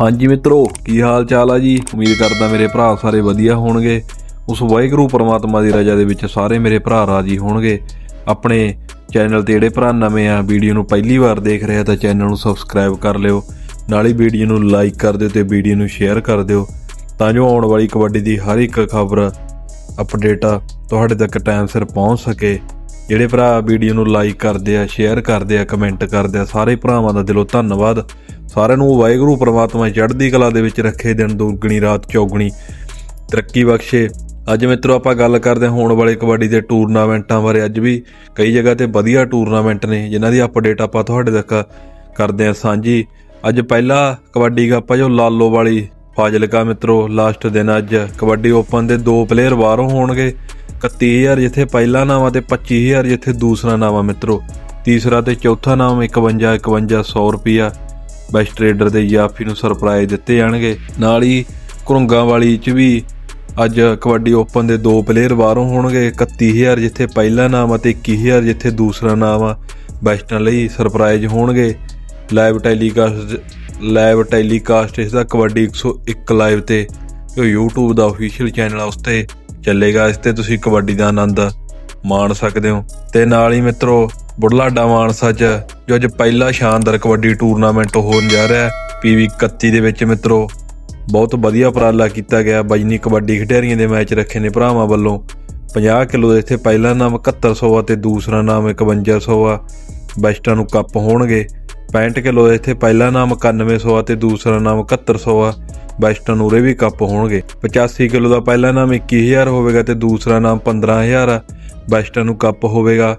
ਹਾਂਜੀ ਮਿੱਤਰੋ, ਕੀ ਹਾਲ ਚਾਲ ਆ ਜੀ? ਉਮੀਦ ਕਰਦਾ ਮੇਰੇ ਭਰਾ ਸਾਰੇ ਵਧੀਆ ਹੋਣਗੇ। ਉਸ ਵਾਹਿਗੁਰੂ ਪਰਮਾਤਮਾ ਦੀ ਰਜ਼ਾ ਦੇ ਵਿੱਚ ਸਾਰੇ ਮੇਰੇ ਭਰਾ ਰਾਜੀ ਹੋਣਗੇ। ਆਪਣੇ ਚੈਨਲ ਤੇ ਜਿਹੜੇ ਭਰਾ ਨਵੇਂ ਆ, ਵੀਡੀਓ ਨੂੰ ਪਹਿਲੀ ਵਾਰ ਦੇਖ ਰਹੇ ਆ, ਤਾਂ ਚੈਨਲ ਨੂੰ ਸਬਸਕ੍ਰਾਈਬ ਕਰ ਲਿਓ। ਨਾਲ ਹੀ ਵੀਡੀਓ ਨੂੰ ਲਾਈਕ ਕਰ ਦਿਓ ਤੇ ਵੀਡੀਓ ਨੂੰ ਸ਼ੇਅਰ ਕਰ ਦਿਓ। ਤਾਂ ਜੋ ਆਉਣ ਵਾਲੀ ਕਬੱਡੀ ਦੀ ਹਰ ਇੱਕ ਖਬਰ, ਅਪਡੇਟ ਤੁਹਾਡੇ ਤੱਕ ਟਾਈਮ ਸਿਰ ਪਹੁੰਚ ਸਕੇ। ਜਿਹੜੇ ਭਰਾ ਵੀਡੀਓ ਨੂੰ ਲਾਈਕ ਕਰਦੇ ਆ ਸ਼ੇਅਰ ਕਰਦੇ ਆ ਕਮੈਂਟ ਕਰਦੇ ਆ, ਸਾਰੇ ਭਰਾਵਾਂ ਦਾ ਦਿਲੋਂ ਧੰਨਵਾਦ। ਸਾਰਿਆਂ ਨੂੰ ਵਾਹਿਗੁਰੂ, ਪ੍ਰਮਾਤਮਾ ਚੜ੍ਹਦੀ ਕਲਾ ਦੇ ਵਿੱਚ ਰੱਖੇ ਦਿਨ ਦੁੱਗਣੀ ਰਾਤ ਚੌਗਣੀ। ਤਰੱਕੀ ਬਖਸ਼ੇ। ਅੱਜ ਮਿੱਤਰੋ, ਆਪਾਂ ਗੱਲ ਕਰਦੇ ਹਾਂ ਹੋਣ ਵਾਲੇ ਕਬੱਡੀ ਦੇ ਟੂਰਨਾਮੈਂਟਾਂ ਬਾਰੇ। ਅੱਜ ਵੀ ਕਈ ਜਗ੍ਹਾ ਤੇ ਵਧੀਆ ਟੂਰਨਾਮੈਂਟ ਨੇ, ਜਿਨ੍ਹਾਂ ਦੀ ਅਪਡੇਟ ਆਪਾਂ ਤੁਹਾਡੇ ਤੱਕ ਕਰਦੇ ਹਾਂ ਸਾਂਝੀ। ਅੱਜ ਪਹਿਲਾ ਕਬੱਡੀ ਕੱਪ ਆ ਜੋ ਲਾਲੋ ਵਾਲੀ। ਫਾਜ਼ਿਲਕਾ ਮਿੱਤਰੋ ਲਾਸਟ ਦਿਨ ਅੱਜ ਕਬੱਡੀ ਓਪਨ ਦੇ ਦੋ ਪਲੇਅਰ ਬਾਹਰੋਂ ਹੋਣਗੇ। 31000 ਜਿੱਥੇ ਪਹਿਲਾ ਨਾਮ ਆ ਤੇ 25000 ਜਿੱਥੇ ਦੂਸਰਾ ਨਾਮ ਆ ਮਿੱਤਰੋ। ਤੀਸਰਾ ਤੇ ਚੌਥਾ ਨਾਮ 51 5100 ਰੁਪਿਆ ਬੈਸਟ ਟ੍ਰੇਡਰ ਦੇ ਯਾਫੀ ਨੂੰ ਸਰਪ੍ਰਾਈਜ਼ ਦਿੱਤੇ ਜਾਣਗੇ। ਨਾਲ ਹੀ ਕੁਰੰਗਾ ਵਾਲੀ ਚ ਵੀ ਅੱਜ ਕਬੱਡੀ ਓਪਨ ਦੇ ਦੋ ਪਲੇਅਰ ਬਾਹਰੋਂ ਹੋਣਗੇ। 31000 ਜਿੱਥੇ ਪਹਿਲਾ ਨਾਮ ਆ ਤੇ 21000 ਜਿੱਥੇ ਦੂਸਰਾ ਨਾਮ ਆ। ਬੈਸਟਾਂ ਲਈ ਸਰਪ੍ਰਾਈਜ਼ ਹੋਣਗੇ। ਲਾਈਵ ਟੈਲੀਕਾਸਟ ਲਾਈਵ ਟੈਲੀਕਾਸਟ ਇਸ ਦਾ ਕਬੱਡੀ 101 ਲਾਈਵ ਤੇ। ਜੋ YouTube ਦਾ ਅਫੀਸ਼ੀਅਲ ਚੈਨਲ ਆ ਉਸ ਤੇ। ਚੱਲੇਗਾ, ਇਸ ਤੇ ਤੁਸੀਂ ਕਬੱਡੀ ਦਾ ਆਨੰਦ ਮਾਣ ਸਕਦੇ ਹੋ। ਤੇ ਨਾਲ ਹੀ ਮਿੱਤਰੋ ਬੁਢਲਾਡਾ ਮਾਨਸਾ ਚ, ਜੋ ਅੱਜ ਪਹਿਲਾ ਸ਼ਾਨਦਾਰ ਕਬੱਡੀ ਟੂਰਨਾਮੈਂਟ ਹੋਣ ਜਾ ਰਿਹਾ ਹੈ। ਪੀਵੀ 31 ਦੇ ਵਿੱਚ ਮਿੱਤਰੋ, ਬਹੁਤ ਵਧੀਆ ਉਪਰਾਲਾ ਕੀਤਾ ਗਿਆ। ਬਜਨੀ ਕਬੱਡੀ ਖਿਡਾਰੀਆਂ ਦੇ ਮੈਚ ਰੱਖੇ ਨੇ ਭਰਾਵਾਂ ਵੱਲੋਂ। 50 ਕਿਲੋ ਦੇ ਇੱਥੇ ਪਹਿਲਾ ਨਾਮ 7100 ਆ ਤੇ ਦੂਸਰਾ ਨਾਮ 5100 ਆ। ਬੈਸਟਾਂ ਨੂੰ ਕੱਪ ਹੋਣਗੇ। 65 ਕਿਲੋ ਦੇ ਇੱਥੇ ਪਹਿਲਾ ਨਾਮ 9100 ਆ ਤੇ ਦੂਸਰਾ ਨਾਮ 7100 ਆ। ਬੈਸਟਾਂ ਉਰੇ ਵੀ ਕੱਪ ਹੋਣਗੇ। 85 ਕਿਲੋ ਦਾ ਪਹਿਲਾ ਨਾਮ 21000 ਹੋਵੇਗਾ ਤੇ ਦੂਸਰਾ ਨਾਮ 15000 ਆ। ਬੈਸਟਾਂ ਨੂੰ ਕੱਪ ਹੋਵੇਗਾ।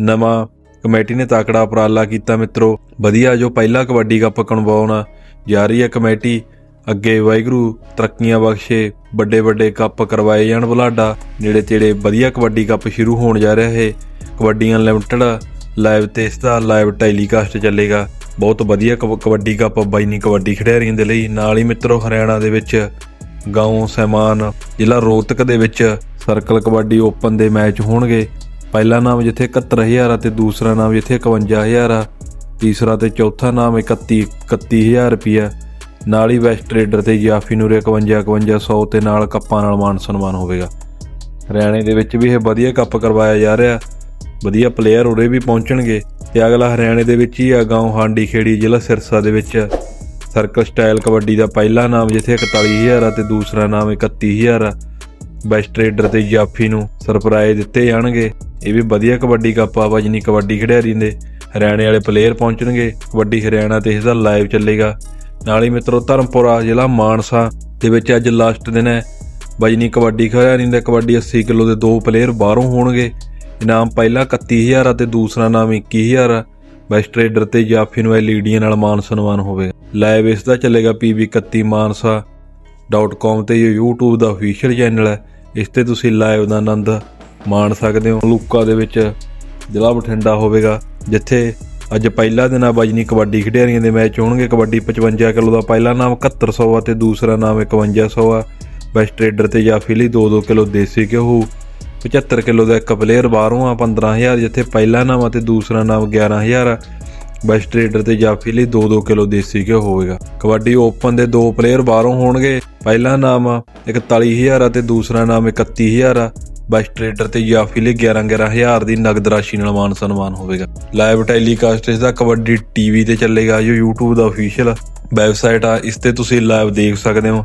ਨਵਾਂ ਕਮੇਟੀ ਨੇ ਤਾਕੜਾ ਉਪਰਾਲਾ ਕੀਤਾ ਮਿੱਤਰੋ। ਵਧੀਆ ਜੋ ਪਹਿਲਾ ਕਬੱਡੀ ਕੱਪ ਕਣਵਾਉਣਾ ਜਾ ਰਹੀ ਹੈ ਕਮੇਟੀ। ਅੱਗੇ ਵਾਹਿਗੁਰੂ, ਤਰੱਕੀਆਂ ਬਖਸ਼ੇ। ਵੱਡੇ ਵੱਡੇ ਕੱਪ ਕਰਵਾਏ ਜਾਣ ਬੁਲਾਡਾ। ਨੇੜੇ ਤੇੜੇ ਵਧੀਆ ਕਬੱਡੀ ਕੱਪ ਸ਼ੁਰੂ ਹੋਣ ਜਾ ਰਿਹਾ। ਹੈ ਕਬੱਡੀ ਅਨਲਿਮਟਿਡ ਲਾਈਵ ਤੇ ਇਸ ਦਾ ਲਾਈਵ ਟੈਲੀਕਾਸਟ ਚੱਲੇਗਾ। ਬਹੁਤ ਵਧੀਆ ਕਬ- ਕਬੱਡੀ ਕੱਪ ਬਾਈ ਨਹੀਂ ਕਬੱਡੀ ਖਿਡਾਰੀਆਂ ਦੇ ਲਈ। ਨਾਲ ਹੀ ਮਿੱਤਰੋ, ਹਰਿਆਣਾ ਦੇ ਵਿੱਚ ਗਾਉਂ ਸੈਮਾਨ ਜ਼ਿਲ੍ਹਾ ਰੋਹਤਕ ਦੇ ਵਿੱਚ ਸਰਕਲ ਕਬੱਡੀ ਓਪਨ ਦੇ ਮੈਚ ਹੋਣਗੇ। ਪਹਿਲਾ ਨਾਮ ਜਿੱਥੇ 71000 ਆ ਤੇ ਦੂਸਰਾ ਨਾਮ ਜਿੱਥੇ 51000 ਆ। ਤੀਸਰਾ ਤੇ ਚੌਥਾ ਨਾਮ 31 31000 ਰੁਪਿਆ ਨਾਲ ਹੀ ਵੈਸਟ ਟ੍ਰੇਡਰ ਤੇ ਜਾਫੀ ਨੂਰੇ 51 5100 ਤੇ ਨਾਲ ਕੱਪਾਂ ਨਾਲ ਮਾਨ ਸਨਮਾਨ ਹੋਵੇਗਾ। ਹਰਿਆਣੇ ਦੇ ਵਿੱਚ ਵੀ ਇਹ ਵਧੀਆ ਕੱਪ ਕਰਵਾਇਆ ਜਾ ਰਿਹਾ। ਵਧੀਆ ਪਲੇਅਰ ਉਰੇ ਵੀ ਪਹੁੰਚਣਗੇ। ਤੇ ਅਗਲਾ ਹਰਿਆਣੇ ਦੇ ਵਿੱਚ ਹੀ ਆ, ਗਾਉਂ ਹਾਂਡੀ ਖੇੜੀ ਜ਼ਿਲ੍ਹਾ ਸਿਰਸਾ ਦੇ ਵਿੱਚ। ਸਰਕਲ ਸਟਾਈਲ ਕਬੱਡੀ ਦਾ ਪਹਿਲਾ ਨਾਮ ਜਿੱਥੇ 41000 ਆ ਤੇ ਦੂਸਰਾ ਨਾਮ 31000 ਆ। ਬੈਸਟ ਟ੍ਰੇਡਰ ਤੇ ਜਾਫੀ ਨੂੰ ਸਰਪ੍ਰਾਈਜ਼ ਦਿੱਤੇ ਜਾਣਗੇ। ਇਹ ਵੀ ਵਧੀਆ ਕਬੱਡੀ ਕੱਪ ਆ ਵਜਨੀ ਕਬੱਡੀ ਖਿਡਾਰੀ ਦੇ। ਹਰਿਆਣੇ ਵਾਲੇ ਪਲੇਅਰ ਪਹੁੰਚਣਗੇ। ਕਬੱਡੀ ਹਰਿਆਣਾ ਤੇ ਇਸ ਦਾ ਲਾਈਵ ਚੱਲੇਗਾ। ਨਾਲ ਹੀ ਮਿੱਤਰੋ, ਧਰਮਪੁਰਾ ਜ਼ਿਲ੍ਹਾ ਮਾਨਸਾ ਦੇ ਵਿੱਚ ਅੱਜ ਲਾਸਟ ਦਿਨ ਹੈ। ਵਜਨੀ ਕਬੱਡੀ ਖਿਡਾਰੀ ਦੇ ਕਬੱਡੀ 80 ਕਿਲੋ ਦੇ ਦੋ ਪਲੇਅਰ ਬਾਹਰੋਂ ਹੋਣਗੇ। ਇਨਾਮ ਪਹਿਲਾ 31000 ਆ ਤੇ ਦੂਸਰਾ ਨਾਮ 21000 ਆ। ਬੈਸਟ ਟ੍ਰੇਡਰ ਤੇ ਜਾਫੀ ਨੂੰ ਐਲਈਡੀਆਂ ਨਾਲ ਮਾਨ ਸਨਮਾਨ ਹੋਵੇਗਾ ਲਾਈਵ ਇਸ ਦਾ ਚੱਲੇਗਾ ਪੀਬੀ 31 ਮਾਨਸਾ.com ਤੇ ਇਹ YouTube ਦਾ ਅਫੀਸ਼ੀਅਲ ਚੈਨਲ ਹੈ। ਇਸ ਤੇ ਤੁਸੀਂ ਲਾਈਵ ਦਾ ਆਨੰਦ ਮਾਣ ਸਕਦੇ ਹੋ। ਲੂਕਾ ਦੇ ਵਿੱਚ ਜ਼ਿਲ੍ਹਾ ਬਠਿੰਡਾ ਹੋਵੇਗਾ, ਜਿੱਥੇ ਅੱਜ ਪਹਿਲਾ ਦਿਨ ਆ ਬਜਨੀ ਕਬੱਡੀ ਖਿਡਾਰੀਆਂ ਦੇ ਮੈਚ ਹੋਣਗੇ। ਕਬੱਡੀ 55 ਕਿਲੋ ਦਾ ਪਹਿਲਾ ਨਾਮ 7100 ਆ ਤੇ ਦੂਸਰਾ ਨਾਮ 5100 ਆ। ਬੈਸਟ ਟ੍ਰੇਡਰ ਤੇ ਜਾਫੀ ਲਈ 2-2 ਕਿਲੋ ਦੇਸੀ ਘਿਓ। 75 ਕਿਲੋ ਦਾ ਇੱਕ ਪਲੇਅਰ ਬਾਹਰੋਂ ਆ 15000 ਜਿੱਥੇ ਪਹਿਲਾ ਨਾਮ ਆ ਤੇ ਦੂਸਰਾ ਨਾਮ 11000 ਆ। ਬੈਸਟ ਟ੍ਰੇਡਰ ਤੇ ਜਾਫੀ ਲਈ 2-2 ਕਿਲੋ ਦੇਸੀ ਘਿਓ ਹੋਵੇਗਾ। ਕਬੱਡੀ ਓਪਨ ਦੇ ਦੋ ਪਲੇਅਰ ਬਾਹਰੋਂ ਹੋਣਗੇ। ਪਹਿਲਾ ਨਾਮ 41000 ਆ ਤੇ ਦੂਸਰਾ ਨਾਮ 31000 ਆ। ਬੈਸਟ ਟ੍ਰੇਡਰ ਤੇ ਜਾਫੀ ਲਈ 11-11000 ਦੀ ਨਗਦ ਰਾਸ਼ੀ ਨਾਲ ਮਾਨ ਸਨਮਾਨ ਹੋਵੇਗਾ। ਲਾਈਵ ਟੈਲੀਕਾਸਟ ਇਸ ਦਾ ਕਬੱਡੀ ਟੀਵੀ ਤੇ ਚੱਲੇਗਾ ਜੋ YouTube ਦਾ ਅਫੀਸ਼ੀਅਲ ਵੈਬਸਾਈਟ ਆ, ਇਸ ਤੇ ਤੁਸੀਂ ਲਾਈਵ ਦੇਖ ਸਕਦੇ ਹੋ।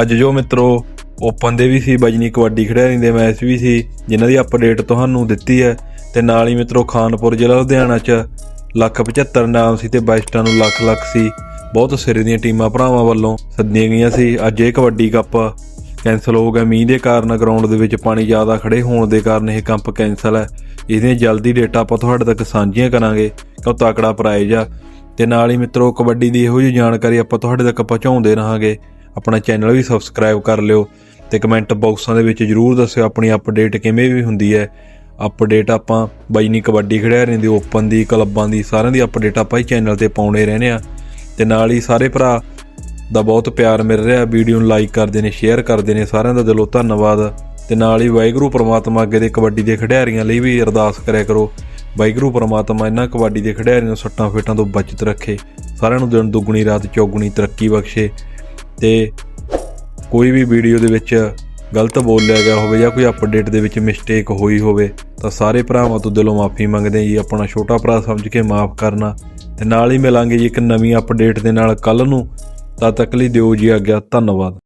ਅੱਜ ਜੋ ਮਿੱਤਰੋ ਓਪਨ ਦੇ ਵੀ ਸੀ ਬਜਨੀ ਕਬੱਡੀ ਖਿਡਾਰੀ ਦੇ ਮੈਚ ਵੀ ਸੀ, ਜਿਨ੍ਹਾਂ ਦੀ ਅਪਡੇਟ ਤੁਹਾਨੂੰ ਦਿੱਤੀ ਹੈ। ਤੇ ਨਾਲ ਹੀ ਮਿੱਤਰੋ, ਖਾਨਪੁਰ ਜ਼ਿਲ੍ਹਾ ਲੁਧਿਆਣਾ ਚ ਲੱਖ 75 ਨਾਮ ਸੀ ਤੇ ਬੈਸਟਾਂ ਨੂੰ ਲੱਖ ਲੱਖ ਸੀ। ਬਹੁਤ ਸਿਰੇ ਦੀਆਂ ਟੀਮਾਂ ਭਰਾਵਾਂ ਵੱਲੋਂ ਸੱਦੀਆਂ ਗਈਆਂ ਸੀ। ਅੱਜ ਇਹ ਕਬੱਡੀ ਕੱਪ ਕੈਨਸਲ ਹੋ ਗਿਆ। ਮੀਂਹ ਦੇ ਕਾਰਨ ਗਰਾਊਂਡ ਦੇ ਵਿੱਚ ਪਾਣੀ ਜ਼ਿਆਦਾ ਖੜੇ ਹੋਣ ਦੇ ਕਾਰਨ ਇਹ ਕੱਪ ਕੈਨਸਲ ਹੈ। ਇਹਦੀਆਂ ਜਲਦੀ ਡੇਟਾ ਆਪਾਂ ਤੁਹਾਡੇ ਤੱਕ ਸਾਂਝੀਆਂ ਕਰਾਂਗੇ। ਕਿਉਂ ਤਾਕੜਾ ਪ੍ਰਾਈਜ਼ ਆ। ਤੇ ਨਾਲ ਹੀ ਮਿੱਤਰੋ, ਕਬੱਡੀ ਦੀ ਇਹੋ ਜਿਹੀ ਜਾਣਕਾਰੀ ਆਪਾਂ ਤੁਹਾਡੇ ਤੱਕ ਪਹੁੰਚਾਉਂਦੇ ਰਹਾਂਗੇ। ਆਪਣਾ ਚੈਨਲ ਵੀ ਸਬਸਕ੍ਰਾਈਬ ਕਰ ਲਿਓ। ਤੇ ਕਮੈਂਟ ਬਾਕਸਾਂ ਦੇ ਵਿੱਚ ਜਰੂਰ ਦੱਸਿਓ ਆਪਣੀ ਅਪਡੇਟ ਕਿਵੇਂ ਵੀ ਹੁੰਦੀ ਹੈ। ਅਪਡੇਟ ਆਪਾਂ ਬਜਨੀ ਕਬੱਡੀ ਖਿਡਾਰੀਆਂ ਦੀ ਓਪਨ ਦੀ, ਕਲੱਬਾਂ ਦੀ, ਸਾਰਿਆਂ ਦੀ ਅਪਡੇਟ ਆਪਾਂ ਹੀ ਚੈਨਲ ਤੇ ਪਾਉਣੇ ਰਹਿੰਦੇ ਆ ਤੇ ਨਾਲ ਹੀ ਸਾਰੇ ਭਰਾ ਦਾ ਬਹੁਤ ਪਿਆਰ ਮਿਲ ਰਿਹਾ ਵੀਡੀਓ ਨੂੰ ਲਾਈਕ ਕਰਦੇ ਨੇ ਸ਼ੇਅਰ ਕਰਦੇ ਨੇ, ਸਾਰਿਆਂ ਦਾ ਦਿਲੋਂ ਧੰਨਵਾਦ। ਤੇ ਨਾਲ ਹੀ ਵਾਹਿਗੁਰੂ ਪ੍ਰਮਾਤਮਾ ਅੱਗੇ ਦੇ ਕਬੱਡੀ ਦੇ ਖਿਡਾਰੀਆਂ ਲਈ ਵੀ ਅਰਦਾਸ ਕਰਿਆ ਕਰੋ। ਵਾਹਿਗੁਰੂ ਪ੍ਰਮਾਤਮਾ ਇਹਨਾਂ ਕਬੱਡੀ ਦੇ ਖਿਡਾਰੀਆਂ ਨੂੰ ਸੱਟਾਂ ਫੇਟਾਂ ਤੋਂ ਬਚਤ ਰੱਖੇ, ਸਾਰਿਆਂ ਨੂੰ ਦਿਨ ਦੁੱਗਣੀ, ਰਾਤ ਚੌਗੁਣੀ ਤਰੱਕੀ ਬਖਸ਼ੇ। ਤੇ ਕੋਈ ਵੀ ਵੀਡੀਓ ਦੇ ਵਿੱਚ ਗਲਤ ਬੋਲਿਆ ਗਿਆ ਹੋਵੇ ਜਾਂ ਕੋਈ ਅਪਡੇਟ ਦੇ ਵਿੱਚ ਮਿਸਟੇਕ ਹੋਈ ਹੋਵੇ, ਤਾਂ ਸਾਰੇ ਭਰਾਵਾਂ ਤੋਂ ਦਿਲੋਂ ਮਾਫੀ ਮੰਗਦੇ ਹਾਂ ਜੀ, ਆਪਣਾ ਛੋਟਾ ਭਰਾ ਸਮਝ ਕੇ ਮਾਫ ਕਰਨਾ ਤੇ ਨਾਲ ਹੀ ਮਿਲਾਂਗੇ ਜੀ ਇੱਕ ਨਵੀਂ ਅਪਡੇਟ ਦੇ ਨਾਲ ਕੱਲ ਨੂੰ। ਤਦ ਤੱਕ ਲਈ ਦਿਓ ਜੀ ਆਗਿਆ, ਧੰਨਵਾਦ।